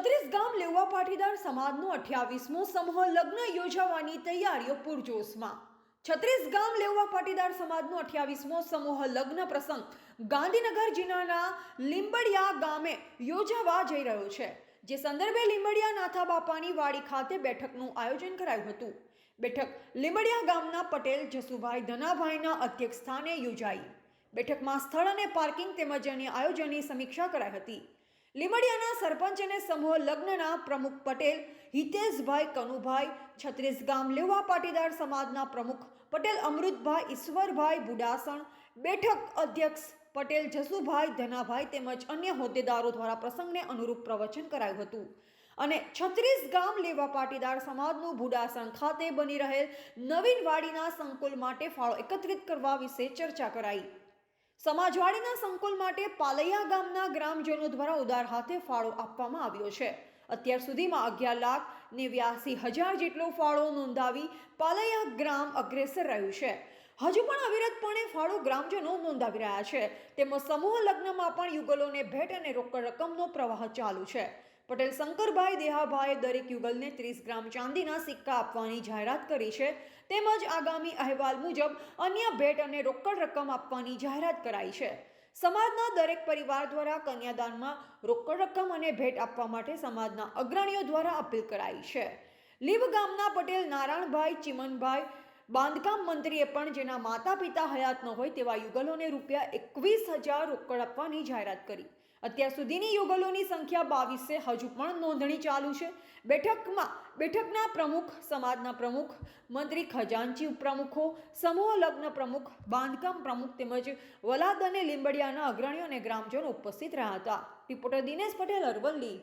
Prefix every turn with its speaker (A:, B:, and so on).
A: છત્રીસ ગામ લેવા પાટીદાર સમાજનો અઠ્યાવીસમો સમૂહ લગ્ન યોજાવાની તૈયારીઓ પૂરજોશમાં. છત્રીસ ગામ લેવા પાટીદાર સમાજનો અઠ્યાવીસમો સમૂહ લગ્ન પ્રસંગ ગાંધીનગર જિલ્લાના લીંબડિયા ગામે યોજાવા જઈ રહ્યો છે, જે સંદર્ભે લીંબડિયા નાથા બાપાની વાડી ખાતે બેઠકનું આયોજન કરાયું હતું. બેઠક લીંબડિયા ગામના પટેલ જસુભાઈ ધનાભાઈના અધ્યક્ષ સ્થાને યોજાઈ. બેઠકમાં સ્થળ અને પાર્કિંગ તેમજ અન્ય આયોજનની સમીક્ષા કરાઈ હતી. લીમડિયાના સરપંચ અને સમૂહ લગ્નના પ્રમુખ પટેલ, હિતેશભાઈ કનુભાઈ છત્રીસ ગામ લેવા પાટીદાર સમાજના પ્રમુખ પટેલ, અમૃતભાઈ ઈશ્વરભાઈ બુડાસણ બેઠક અધ્યક્ષ પટેલ, જસુભાઈ ધનાભાઈ તેમજ અન્ય હોદ્દેદારો દ્વારા પ્રસંગને અનુરૂપ પ્રવચન કરાયું હતું. અને છત્રીસ ગામ લેવા પાટીદાર સમાજનું ભુડાસણ ખાતે બની રહેલ નવીન વાડીના સંકુલ માટે ફાળો એકત્રિત કરવા વિશે ચર્ચા કરાઈ. સમાજવાડીના સંકુલ માટે પાલૈયા ગામના ગ્રામજનો દ્વારા ઉદાર હાથે ફાળો આપવામાં આવ્યો છે. અત્યાર સુધીમાં અગિયાર લાખ નેવ્યાસી હજાર જેટલો ફાળો નોંધાવી પાલૈયા ગ્રામ અગ્રેસર રહ્યું છે. હજુ પણ અવિરતપણે ફાળો ગ્રામજનો નોંધાવી રહ્યા છે. તેમજ સમૂહ લગ્નમાં પણ યુગલોને ભેટ અને રોકડ રકમનો પ્રવાહ ચાલુ છે. પટેલ શંકરભાઈ દેહાભાઈએ દરેક યુગલને ત્રીસ ગ્રામ ચાંદીના સિક્કા આપવાની જાહેરાત કરી છે. તેમજ આગામી અહેવાલ મુજબ અન્ય ભેટ અને રોકડ રકમ આપવાની જાહેરાત કરાઈ છે. સમાજના દરેક પરિવાર દ્વારા કન્યાદાનમાં રોકડ રકમ અને ભેટ આપવા માટે સમાજના અગ્રણીઓ દ્વારા અપીલ કરાઈ છે. લીવ ગામના પટેલ નારાયણભાઈ, ચિમનભાઈ બાંધકામ મંત્રીએ પણ જેના માતા પિતા હયાત ન હોય તેવા યુગલોને રૂપિયા એકવીસ હજાર રોકડ આપવાની જાહેરાત કરી. અત્યાર સુધીની યુગલોની સંખ્યા બાવીસે, હજુ પણ નોંધણી ચાલુ છે. બેઠકમાં, બેઠકના પ્રમુખ, સમાજના પ્રમુખ, મંત્રી ખજાનચી પ્રમુખો સમૂહ લગ્ન પ્રમુખ, બાંધકામ પ્રમુખ તેમજ વલાદ અને લીંબડિયાના અગ્રણીઓ અને ગ્રામજનો ઉપસ્થિત રહ્યા હતા. રિપોર્ટર દિનેશ પટેલ, અરવલ્લી.